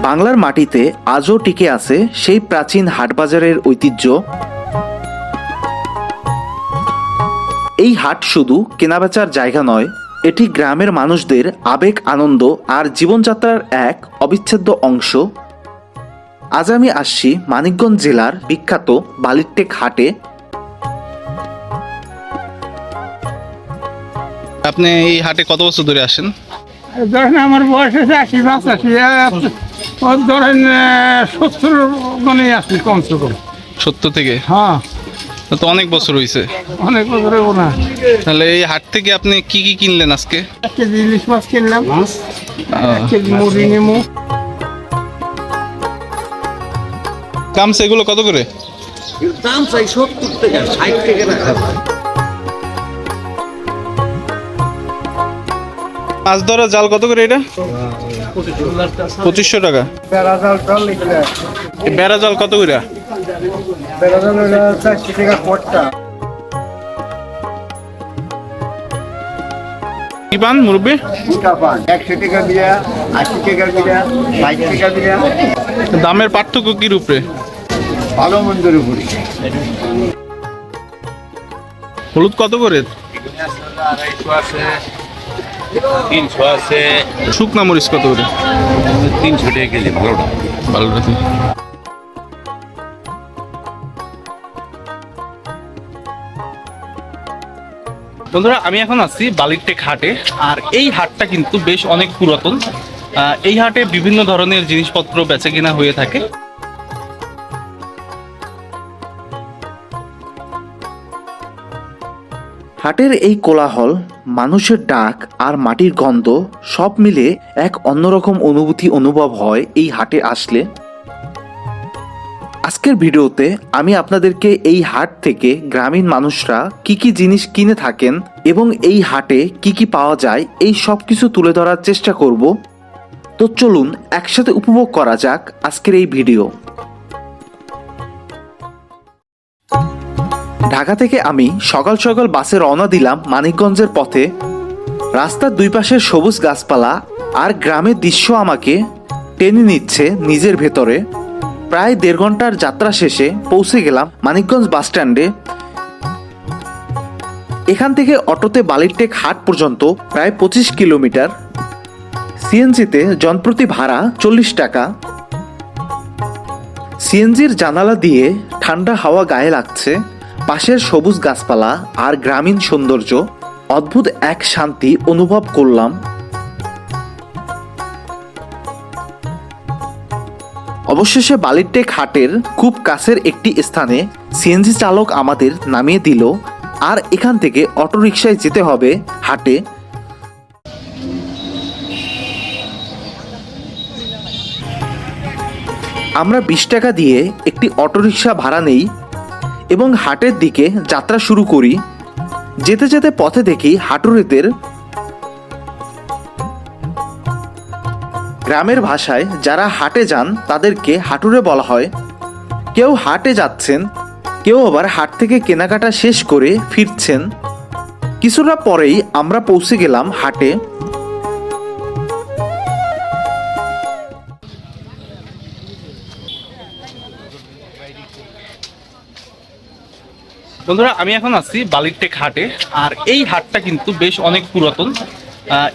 বাংলার মাটিতে আজও টিকে আছে সেই প্রাচীন হাটবাজারের ঐতিহ্য। এই হাট শুধু কেনাবেচার জায়গা নয়, এটি গ্রামের মানুষদের আবেগ, আনন্দ আর জীবনযাত্রার এক অবিচ্ছেদ্য অংশ। আজ আমি আসছি মানিকগঞ্জ জেলার বিখ্যাত বালিরটেক হাটে। আপনি এই হাটে কত বছর ধরে আসেন? ধরেন আমার বয়স হচ্ছে আশি পাঁচাশি ধরেন সত্তর গণে আছি কমসে কম। সত্তর থেকে? হ্যাঁ। তো অনেক বছর হয়েছে অনেক বছরে না। তাহলে এই হাট থেকে আপনি কি কি কিনলেন আজকে? এক কেজি ইলিশ মাছ কিনলাম। এক কেজি মুড়ি নেমু। কামস এগুলো কত করে? দাম চাই সত্তর টাকা ষাট টাকা রাখা মাছ ধরা জাল কত করে এটা? পঁচিশশো টাকা। বেড়া জাল কত করে? কি পান মুরব্বী? একশো টাকা দিয়া আশি টাকা দামের পার্থক্য কি রূপে? ভালো মন্দির উপরে হলুদ কত করে? তিনশো আছে। শুকনা মরিচ কত করে? তিনশো টাকা কেজি ভালোটা। ভালোটা বন্ধুরা আমি এখন আছি বালিরটেক হাটে আর এই হাটটা কিন্তু বেশ অনেক পুরাতন। আহ, এই হাটে বিভিন্ন ধরনের জিনিসপত্র বেচে কিনা হয়ে থাকে। হাটের এই কোলাহল মানুষের ডাক আর মাটির গন্ধ সব মিলে এক অন্যরকম অনুভূতি অনুভব হয় এই হাটে আসলে। আজকের ভিডিওতে আমি আপনাদেরকে এই হাট থেকে গ্রামীণ মানুষরা কি কি জিনিস কিনে থাকেন এবং এই হাটে কি কি পাওয়া যায় এই সব কিছু তুলে ধরার চেষ্টা করব। তো চলুন একসাথে উপভোগ করা যাক আজকের এই ভিডিও। ঢাকা থেকে আমি সকাল সকাল বাসে রওনা দিলাম মানিকগঞ্জের পথে। রাস্তার দুই পাশের সবুজ গাছপালা আর গ্রামের দৃশ্য আমাকে টেনে নিচ্ছে নিজের ভেতরে। প্রায় দেড় ঘণ্টার যাত্রা শেষে পৌঁছে গেলাম মানিকগঞ্জ বাস স্ট্যান্ডে। এখান থেকে অটোতে বালিরটেক হাট পর্যন্ত প্রায় পঁচিশ কিলোমিটার। সিএনজিতে জনপ্রতি ভাড়া চল্লিশ টাকা। সিএনজির জানালা দিয়ে ঠান্ডা হাওয়া গায়ে লাগছে। পাশের সবুজ গাছপালা আর গ্রামীণ সৌন্দর্য, অদ্ভুত এক শান্তি অনুভব করলাম। অবশেষে বালিরটেক হাটের খুব কাছের একটি স্থানে সিএনজি চালক আমাদের নামিয়ে দিল, আর এখান থেকে অটোরিকশায় যেতে হবে হাটে। আমরা বিশ টাকা দিয়ে একটি অটোরিকশা ভাড়া নেই এবং হাটের দিকে যাত্রা শুরু করি। যেতে যেতে পথে দেখি হাটুরেদের গ্রামের ভাষায় যারা হাটে যান, তাদেরকে হাটুরে বলা হয়। কেউ হাটে যাচ্ছেন, কেউ আবার হাট থেকে কেনাকাটা শেষ করে ফিরছেন। কিছুটা পরেই আমরা পৌঁছে গেলাম হাটে। বন্ধুরা, আমি এখন আছি বালিরটেক হাটে, আর এই হাটটা কিন্তু বেশ অনেক পুরাতন।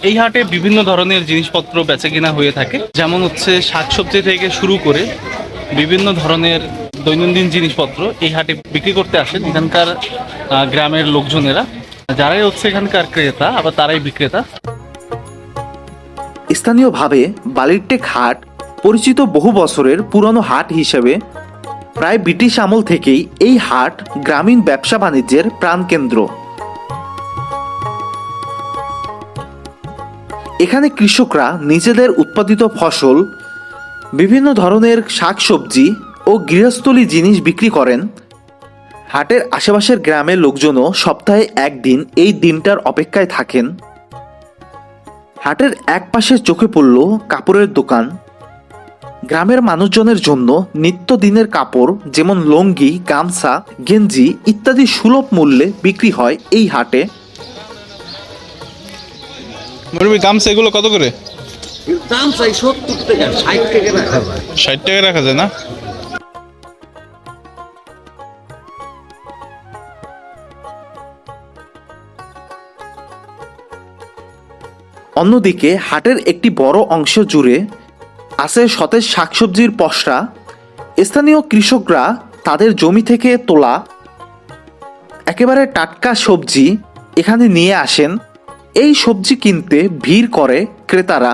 এই হাটে বিভিন্ন ধরনের জিনিসপত্র বেচে কিনা হয়ে থাকে। যেমন হচ্ছে শাকসবজি থেকে শুরু করে বিভিন্ন ধরনের দৈনন্দিন জিনিসপত্র এই হাটে বিক্রি করতে আসেন এখানকার গ্রামের লোকজনেরা। যারাই হচ্ছে এখানকার ক্রেতা, আবার তারাই বিক্রেতা। স্থানীয়ভাবে বালিরটেক হাট পরিচিত বহু বছরের পুরনো হাট হিসেবে প্রায় ব্রিটিশ আমল থেকেই এই হাট গ্রামীণ ব্যবসা বাণিজ্যের প্রাণকেন্দ্র এখানে কৃষকরা নিজেদের উৎপাদিত ফসল, বিভিন্ন ধরনের শাকসবজি ও গৃহস্থলী জিনিস বিক্রি করেন। হাটের আশেপাশের গ্রামের লোকজনও সপ্তাহে একদিন এই দিনটার অপেক্ষায় থাকেন। হাটের এক পাশে চোখে পড়ল কাপড়ের দোকান। গ্রামের মানুষজনের জন্য নিত্যদিনের কাপড় যেমন লঙ্গি গামছা গেঞ্জি ইত্যাদি সুলভ মূল্যে বিক্রি হয় এই হাটে। মুরবি গামছা এগুলো কত করে? দাম চাই সত্তর টাকা ষাট টাকা রাখা যায়। ষাট টাকা রাখা যায় না? অন্যদিকে হাটের একটি বড় অংশ জুড়ে আছে সতেজ শাকসবজির পসরা। স্থানীয় কৃষকরা তাদের জমি থেকে তোলা একেবারে টাটকা সবজি এখানে নিয়ে আসেন। এই সবজি কিনতে ভিড় করে ক্রেতারা,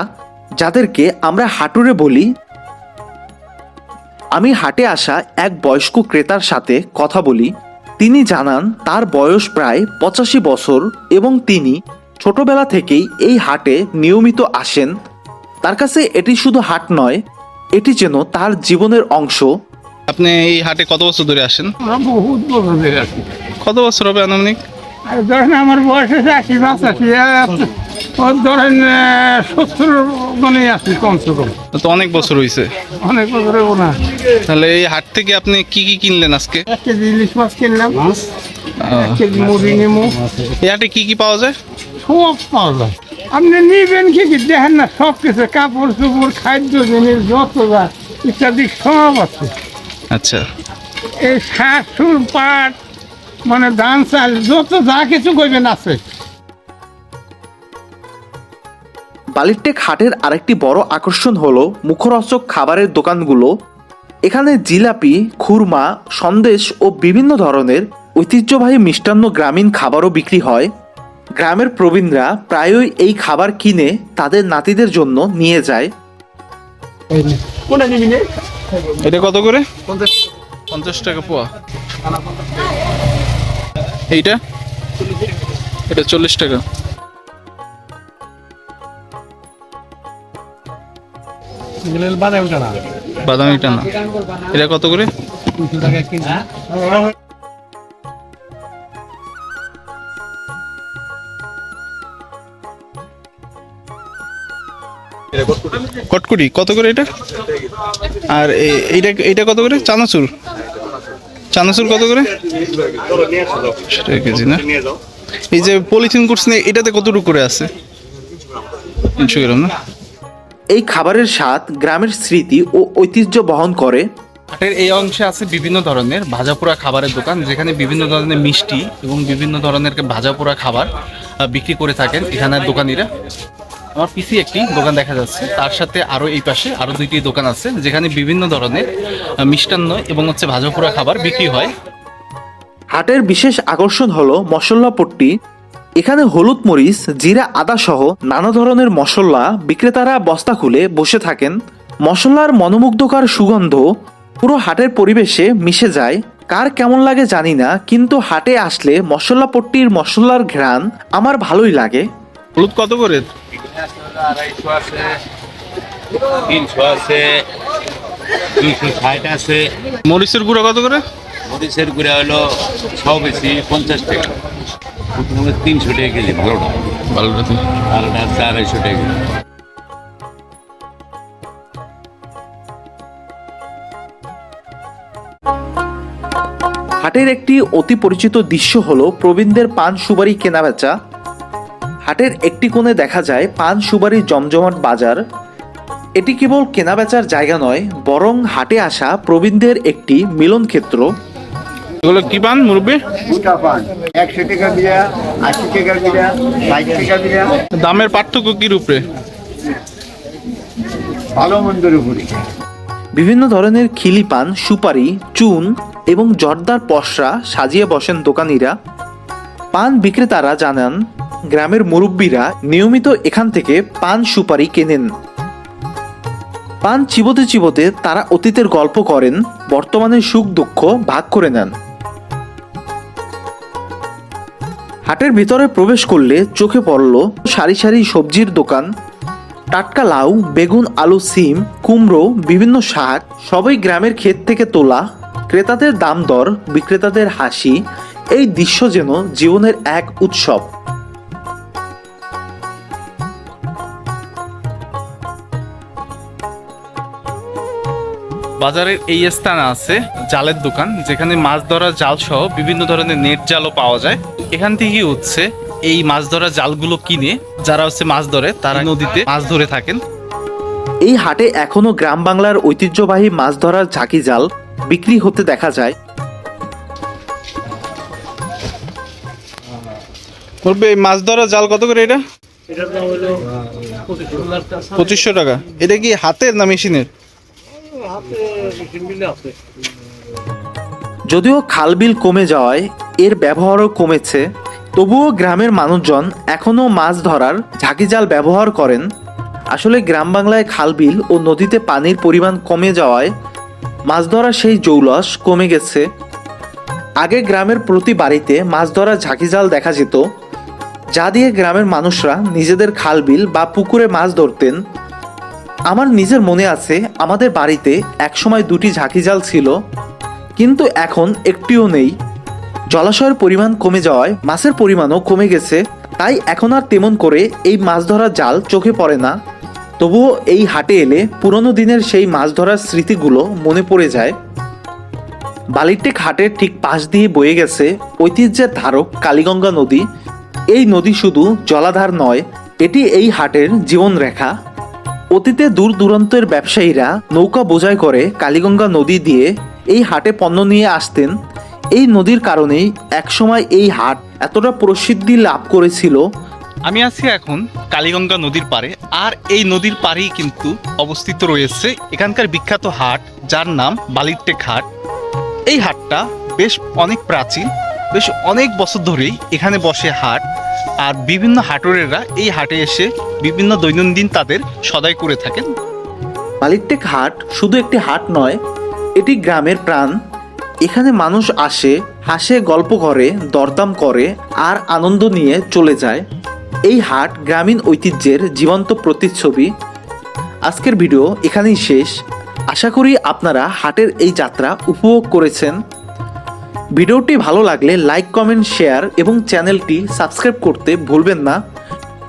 যাদেরকে আমরা হাটুরে বলি। আমি হাটে আসা এক বয়স্ক ক্রেতার সাথে কথা বলি। তিনি জানান, তার বয়স প্রায় পঁচাশি বছর এবং তিনি ছোটবেলা থেকেই এই হাটে নিয়মিত আসেন। তার কাছে এটি শুধু হাট নয় এটি যেন তার জীবনের অংশ। আপনি এই হাটে কত বছর ধরে আসেন? আমরা বহুত বছর ধরে আছি। কত বছর হবে আনুমানিক? আর ধরেন আমার বয়স হয়েছে আশি পাঁচাশি ওর ধরেন সত্তর গনে আছি কমসে কম। তো অনেক বছর হয়েছে অনেক বছরে না। তাহলে এই হাট থেকে আপনি কি কি কিনলেন আজকে? এক কেজি ইলিশ মাছ কিনলাম। এক কেজি মুড়ি নেমু। এই হাটে কি কি পাওয়া যায়? সব পাওয়া যায়। আপনি নিবেন কি কি? দেখেন না সব কিছু কাপড় চোপড় খাদ্য জিনিস যত যা ইত্যাদি সব আছে। আচ্ছা। এই শাক সুর পাট মানে ধান চাল যত যা কিছু করবেন আছে। বালিরটেক হাটের আরেকটি বড় আকর্ষণ হলো মুখরোচক খাবারের দোকানগুলো। এখানে জিলাপি খুরমা সন্দেশ ও বিভিন্ন ধরনের ঐতিহ্যবাহী মিষ্টান্ন গ্রামীণ খাবারও বিক্রি হয়। গ্রামের প্রবীণরা প্রায়ই এই খাবার কিনে তাদের নাতিদের জন্য নিয়ে যায়। নে? এটা কত করে? পঞ্চাশ টাকা পোয়া। এইটা? এটা চল্লিশ টাকা। বাদামিটা না এটা কত করে? কটকুটি। কত করে এটা? আর এইটা এইটা কত করে? চানাচুর। চানাচুর কত করে? সেটা কেজি না। এই যে পলিথিন করছেন এটাতে কতটুকু করে আছে? তিনশো গ্রাম না? এই খাবারের স্বাদ গ্রামের স্মৃতি ও ঐতিহ্য বহন করে। হাটের এই অংশে আছে বিভিন্ন ধরনের ভাজাপোড়া খাবারের দোকান যেখানে বিভিন্ন ধরনের মিষ্টি এবং বিভিন্ন ধরনের ভাজাপোড়া খাবার বিক্রি করে থাকেন এখানের দোকানিরা। আমার পিসি একটি দোকান দেখা যাচ্ছে। তার সাথে আরও এই পাশে আরও দুইটি দোকান আছে, যেখানে বিভিন্ন ধরনের মিষ্টান্ন এবং হচ্ছে ভাজাপোড়া খাবার বিক্রি হয়। হাটের বিশেষ আকর্ষণ হলো মশলাপট্টি এখানে হলুদ মরিচ, জিরা, আদা সহ নানা ধরনের মশলা বিক্রেতারা বস্তা খুলে বসে থাকেন। মশলার মনোমুগ্ধকর সুগন্ধ পুরো হাটের পরিবেশে মিশে যায়। কার কেমন লাগে জানি না, কিন্তু হাটে আসলে মশলাপট্টির মশলার ঘ্রাণ আমার ভালোই লাগে। হলুদ কত করে? আড়াইশো আছে তিনশো আছে দুইশো ষাট আছে মরিচের গুঁড়া কত করে? মরিচের গুঁড়া হলো সব বেশি পঞ্চাশ টাকা। তিনশো টাকা কেজি ভালোটা ভালোটা ওটা হচ্ছে আড়াইশো টাকা কেজি। হাটের একটি অতি পরিচিত দৃশ্য হলো প্রবীণদের পান সুপারি কেনাবেচা হাটের একটি কোণে দেখা যায় পান সুপারি জমজমাট বাজার। এটি কেবল কেনাবেচার জায়গা নয় বরং হাটে আসা প্রবীণদের একটি মিলন ক্ষেত্র এগুলো কি পান মুরব্বী? পান। একশো টাকা বিড়া আশি টাকা বিড়া ষাট টাকা বিড়া দামের পার্থক্য কি রূপে? ভালো মন্দের উপরে। বিভিন্ন ধরনের খিলি পান সুপারি চুন এবং জর্দার পশরা সাজিয়ে বসেন দোকানিরা। পান বিক্রেতারা জানান গ্রামের মুরব্বীরা নিয়মিত এখান থেকে পান সুপারি কেনেন। পান চিবোতে চিবোতে তারা অতীতের গল্প করেন, বর্তমানে সুখ দুঃখ ভাগ করে নেন। হাটের ভিতরে প্রবেশ করলে চোখে পড়ল সারি সারি সবজির দোকান, টাটকা লাউ, বেগুন, আলু, সিম, কুমড়ো, বিভিন্ন শাক, সবই গ্রামের ক্ষেত থেকে তোলা, ক্রেতাদের দাম দর, বিক্রেতাদের হাসি, এই দৃশ্য যেন জীবনের এক উৎসব। বাজারের এই স্থানে আছে জালের দোকান যেখানে মাছ ধরা জাল সহ বিভিন্ন ধরনের নেট জালও পাওয়া যায়। এখান থেকেই হচ্ছে এই মাছ ধরা জালগুলো কিনে যারা হচ্ছে মাছ ধরে তারা নদীতে মাছ ধরে থাকেন। এই হাটে এখনও গ্রাম বাংলার ঐতিহ্যবাহী মাছ ধরার ঝাঁকি জাল বিক্রি হতে দেখা যায়। বলবে এই মাছ ধরা জাল কত করে এটা? পঁচিশশো টাকা। এটা কি হাতের না মেশিনের? যদিও খালবিল কমে যাওয়ায় এর ব্যবহারও কমেছে, তবুও গ্রামের মানুষজন এখনও মাছ ধরার ঝাঁকি জাল ব্যবহার করেন। আসলে গ্রাম বাংলায় খালবিল ও নদীতে পানির পরিমাণ কমে যাওয়ায় মাছ ধরার সেই জৌলস কমে গেছে। আগে গ্রামের প্রতি বাড়িতে মাছ ধরার ঝাঁকি জাল দেখা যেত, যা দিয়ে গ্রামের মানুষরা নিজেদের খালবিল বা পুকুরে মাছ ধরতেন। আমার নিজের মনে আছে, আমাদের বাড়িতে একসময় দুটি ঝাঁকি জাল ছিল, কিন্তু এখন একটিও নেই। জলাশয়ের পরিমাণ কমে যাওয়ায় মাছের পরিমাণও কমে গেছে, তাই এখন আর তেমন করে এই মাছ ধরার জাল চোখে পড়ে না। তবুও এই হাটে এলে পুরনো দিনের সেই মাছ ধরার স্মৃতিগুলো মনে পড়ে যায়। বালিরটেক হাটের ঠিক পাশ দিয়ে বয়ে গেছে ঐতিহ্যের ধারক কালীগঙ্গা নদী। এই নদী শুধু জলাধার নয়, এটি এই হাটের জীবনরেখা। অতীতে দূর দূরান্তের ব্যবসায়ীরা নৌকা বোঝাই করে কালীগঙ্গা নদী দিয়ে এই হাটে পণ্য নিয়ে আসতেন। এই নদীর কারণেই একসময় এই হাট এতটা প্রসিদ্ধি লাভ করেছিল। আমি আছি এখন কালীগঙ্গা নদীর পারে আর এই নদীর পাড়েই কিন্তু অবস্থিত রয়েছে এখানকার বিখ্যাত হাট, যার নাম বালিরটেক হাট। এই হাটটা বেশ অনেক প্রাচীন, বেশ অনেক বছর ধরেই এখানে বসে হাট। আর বিভিন্ন হাটরেরা এই হাটে এসে বিভিন্ন দৈনন্দিন তাদের সদাই করে থাকেন। মালিকটেক হাট শুধু একটি হাট নয়, এটি গ্রামের প্রাণ। এখানে মানুষ আসে, হাসে, গল্প করে, দরদাম করে আর আনন্দ নিয়ে চলে যায়। এই হাট গ্রামীণ ঐতিহ্যের জীবন্ত প্রতিচ্ছবি। আজকের ভিডিও এখানেই শেষ। আশা করি আপনারা হাটের এই যাত্রা উপভোগ করেছেন। ভিডিওটি ভালো লাগলে লাইক, কমেন্ট, শেয়ার এবং চ্যানেলটি সাবস্ক্রাইব করতে ভুলবেন না।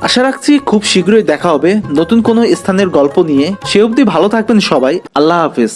আশা রাখছি খুব শীঘ্রই দেখা হবে নতুন কোনো স্থানের গল্প নিয়ে। সে অবধি ভালো থাকবেন সবাই। আল্লাহ হাফেজ।